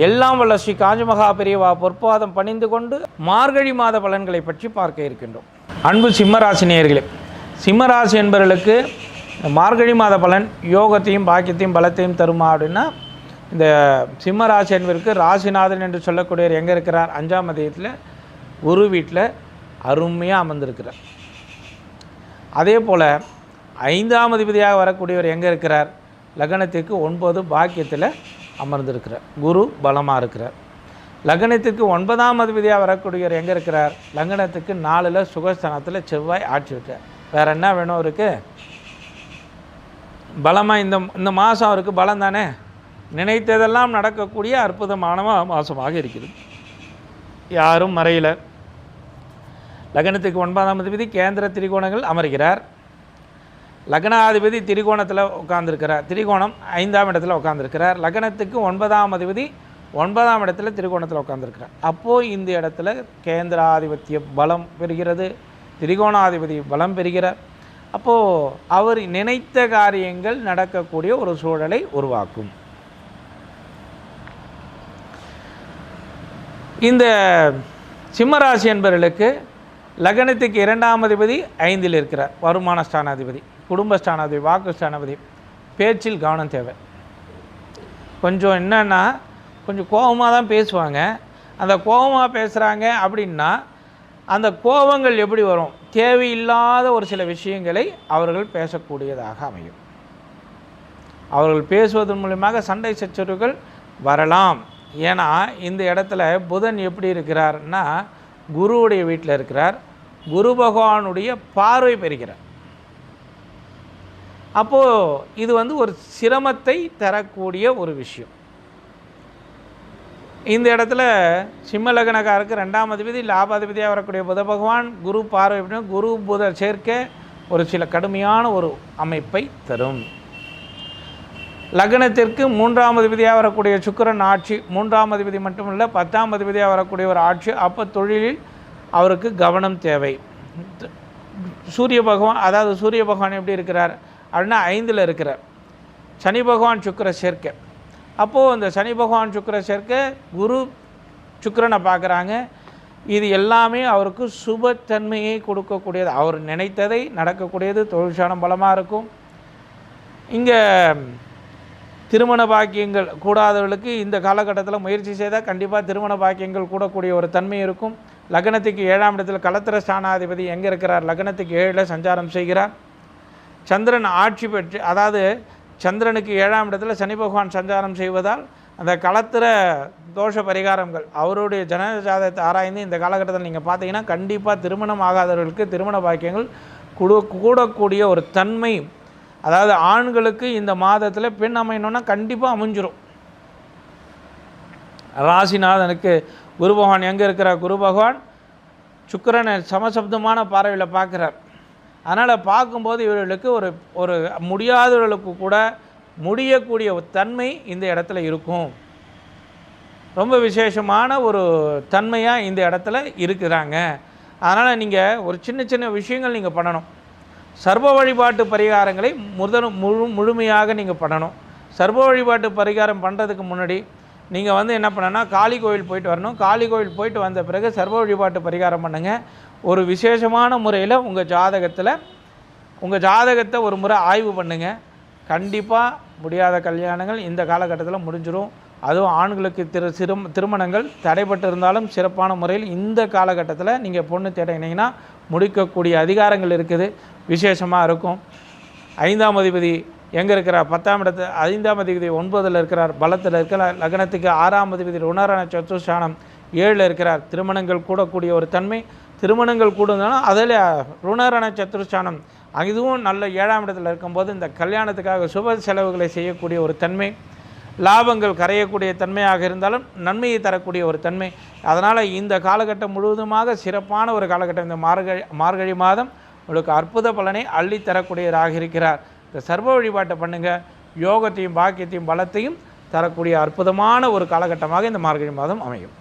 எல்லாம் வல்ல ஸ்ரீ காஞ்சிமகா பெரியவா பொற்பாதம் பணிந்து கொண்டு மார்கழி மாத பலன்களை பற்றி பார்க்க இருக்கின்றோம். அன்பு சிம்மராசி நேயர்களே சிம்மராசி என்பவர்களுக்கு மார்கழி மாத பலன் யோகத்தையும் பாக்கியத்தையும் பலத்தையும் தருமா அப்படின்னா இந்த சிம்மராசி என்பதற்கு ராசிநாதன் என்று சொல்லக்கூடியவர் எங்கே இருக்கிறார்? அஞ்சாம் மதியத்தில் குரு வீட்டில் அருமையாக அமர்ந்திருக்கிறார். அதே போல் ஐந்தாம் அதிபதியாக வரக்கூடியவர் எங்கே இருக்கிறார்? லக்னத்திற்கு ஒன்பது பாக்கியத்தில் அமர்ந்திருக்கிறார் குரு பலமாக இருக்கிறார் லக்னத்திற்கு ஒன்பதாம் அதிபதியாக வரக்கூடியவர் எங்கே இருக்கிறார்? லக்னத்துக்கு நாலில் சுகஸ்தானத்தில் செவ்வாய் ஆட்சி விட்டார் வேறு என்ன வேணும் அவருக்கு? பலமாக இந்த இந்த மாதம் அவருக்கு பலம் தானே? நினைத்ததெல்லாம் நடக்கக்கூடிய அற்புதமான மாதமாக இருக்குது யாரும் மறையில. லக்னத்துக்கு ஒன்பதாம் அதிபதி கேந்திர திரிகோணங்கள் அமர்கிறார். லக்னாதிபதி திரிகோணத்தில் உட்காந்துருக்கிறார் திரிகோணம் ஐந்தாம் இடத்துல உட்காந்துருக்கிறார் லக்னத்துக்கு ஒன்பதாம் அதிபதி ஒன்பதாம் இடத்துல திரிகோணத்தில் உட்காந்துருக்கிறார் அப்போது இந்த இடத்துல கேந்திராதிபத்திய பலம் பெறுகிறது. திரிகோணாதிபதி பலம் பெறுகிறார். அப்போது அவர் நினைத்த காரியங்கள் நடக்கக்கூடிய ஒரு சூழலை உருவாக்கும். இந்த சிம்மராசி என்பவர்களுக்கு லக்னத்துக்கு இரண்டாம் அதிபதி ஐந்தில் இருக்கிறார். வருமான ஸ்தானாதிபதி குடும்ப ஸ்தானாதிபதி வாக்கு ஸ்தானாதிபதி. பேச்சில் கவனம் தேவை. கொஞ்சம் என்னன்னா கொஞ்சம் கோபமாக தான் பேசுவாங்க. அந்த கோபமாக பேசுகிறாங்க அப்படின்னா அந்த கோபங்கள் எப்படி வரும்? தேவையில்லாத ஒரு சில விஷயங்களை அவர்கள் பேசக்கூடியதாக அமையும். அவர்கள் பேசுவதன் மூலியமாக சண்டை சச்சரவுகள் வரலாம். ஏன்னா இந்த இடத்துல புதன் எப்படி இருக்கிறார்னா குருவுடைய வீட்டில் இருக்கிறார். குரு பகவானுடைய பார்வை பெறுகிறார். அப்போது இது வந்து ஒரு சிரமத்தை தரக்கூடிய ஒரு விஷயம். இந்த இடத்துல சிம்மலகனக்காருக்கு ரெண்டாம் அதிபதி லாபாதிபதியாக வரக்கூடிய புத பகவான் குரு பார்வை அப்படின்னா குரு புத சேர்க்க ஒரு சில கடுமையான ஒரு அமைப்பை தரும். லக்னத்திற்கு மூன்றாம் அதிபதியாக வரக்கூடிய சுக்கிரன் ஆட்சி மூன்றாம் அதிபதி மட்டுமல்ல பத்தாம் அதிபதியாக வரக்கூடிய ஒரு ஆட்சி. அப்போ தொழிலில் அவருக்கு கவனம் தேவை. சூரிய பகவான் அதாவது சூரிய பகவான் எப்படி இருக்கிறார் அப்படின்னா ஐந்தில் இருக்கிறார். சனி பகவான் சுக்கிர சேர்க்கை. அப்போது அந்த சனி பகவான் சுக்கிர சேர்க்கை குரு சுக்கிரனை பார்க்குறாங்க. இது எல்லாமே அவருக்கு சுபத்தன்மையை கொடுக்கக்கூடியது. அவர் நினைத்ததை நடக்கக்கூடியது. தொழிற்சாலம் பலமாக இருக்கும். இங்கே திருமண பாக்கியங்கள் கூடாதவர்களுக்கு இந்த காலகட்டத்தில் முயற்சி செய்தால் கண்டிப்பாக திருமண பாக்கியங்கள் கூடக்கூடிய ஒரு தன்மை இருக்கும். லக்னத்துக்கு ஏழாம் இடத்துல கலத்திர ஸ்தானாதிபதி எங்கே இருக்கிறார்? லக்னத்துக்கு ஏழில் சஞ்சாரம் செய்கிறார். சந்திரன் ஆட்சி பெற்று அதாவது சந்திரனுக்கு ஏழாம் இடத்துல சனி பகவான் சஞ்சாரம் செய்வதால் அந்த களத்திர தோஷ பரிகாரங்கள் அவருடைய ஜன ஜாதகத்தை ஆராய்ந்து இந்த காலகட்டத்தில் நீங்கள் பார்த்தீங்கன்னா கண்டிப்பாக திருமணம் ஆகாதவர்களுக்கு திருமண பாக்கியங்கள் கூட கூடக்கூடிய ஒரு தன்மை அதாவது ஆண்களுக்கு இந்த மாதத்தில் பெண் அமையணும்னா கண்டிப்பாக அமைஞ்சிரும். ராசிநாதனுக்கு குரு பகவான் எங்கே இருக்கிறார்? குரு பகவான் சுக்கிரனை சமசப்தமான பார்வையில் பார்க்குறார். அதனால் பார்க்கும்போது இவர்களுக்கு ஒரு ஒரு முடியாதவர்களுக்கு கூட முடியக்கூடிய தன்மை இந்த இடத்துல இருக்கும். ரொம்ப விசேஷமான ஒரு தன்மையாக இந்த இடத்துல இருக்கிறாங்க. அதனால் நீங்கள் ஒரு சின்ன சின்ன விஷயங்கள் நீங்கள் பண்ணணும். சர்வ வழிபாட்டு பரிகாரங்களை முதல் முழு முழுமையாக நீங்கள் பண்ணணும். சர்வ வழிபாட்டு பரிகாரம் பண்ணுறதுக்கு முன்னாடி நீங்கள் வந்து என்ன பண்ணனா காளி கோயில் போயிட்டு வரணும். காளி கோயில் போயிட்டு வந்த பிறகு சர்வ வழிபாட்டு பரிகாரம் பண்ணுங்கள் ஒரு விசேஷமான முறையில் உங்கள் ஜாதகத்தில் உங்கள் ஜாதகத்தை ஒரு முறை ஆய்வு பண்ணுங்கள் கண்டிப்பாக முடியாத கல்யாணங்கள் இந்த காலகட்டத்தில் முடிஞ்சிடும் அதுவும் ஆண்களுக்கு திரு சிறும் திருமணங்கள் தடைப்பட்டு இருந்தாலும் சிறப்பான முறையில் இந்த காலகட்டத்தில் நீங்கள் பொண்ணு தேடினீங்கன்னா முடிக்கக்கூடிய அதிகாரங்கள் இருக்குது விசேஷமாக இருக்கும். ஐந்தாம் அதிபதி எங்கே இருக்கிறார்? பத்தாம் இடத்து ஐந்தாம் அதிபதி ஒன்பதில் இருக்கிறார் பலத்தில் இருக்கிறார் லக்னத்துக்கு ஆறாம் அதிபதி ருணரண சத்துஸ்தானம் ஏழில் இருக்கிறார். திருமணங்கள் கூடக்கூடிய ஒரு தன்மை திருமணங்கள் கூடுனாலும் அதில் ருணரண சத்துருஸ்தானம் இதுவும் நல்ல ஏழாம் இடத்தில் இருக்கும்போது இந்த கல்யாணத்துக்காக சுப செலவுகளை செய்யக்கூடிய ஒரு தன்மை லாபங்கள் கரையக்கூடிய தன்மையாக இருந்தாலும் நன்மையை தரக்கூடிய ஒரு தன்மை. அதனால் இந்த காலகட்டம் முழுவதுமாக சிறப்பான ஒரு காலகட்டம். இந்த மார்கழி மார்கழி மாதம் உங்களுக்கு அற்புத பலனை அள்ளி தரக்கூடியவராக இருக்கிறார். இந்த சர்வ வழிபாட்டை பண்ணுங்கள் யோகத்தையும் பாக்கியத்தையும் பலத்தையும் தரக்கூடிய அற்புதமான ஒரு காலகட்டமாக இந்த மார்கழி மாதம் அமையும்.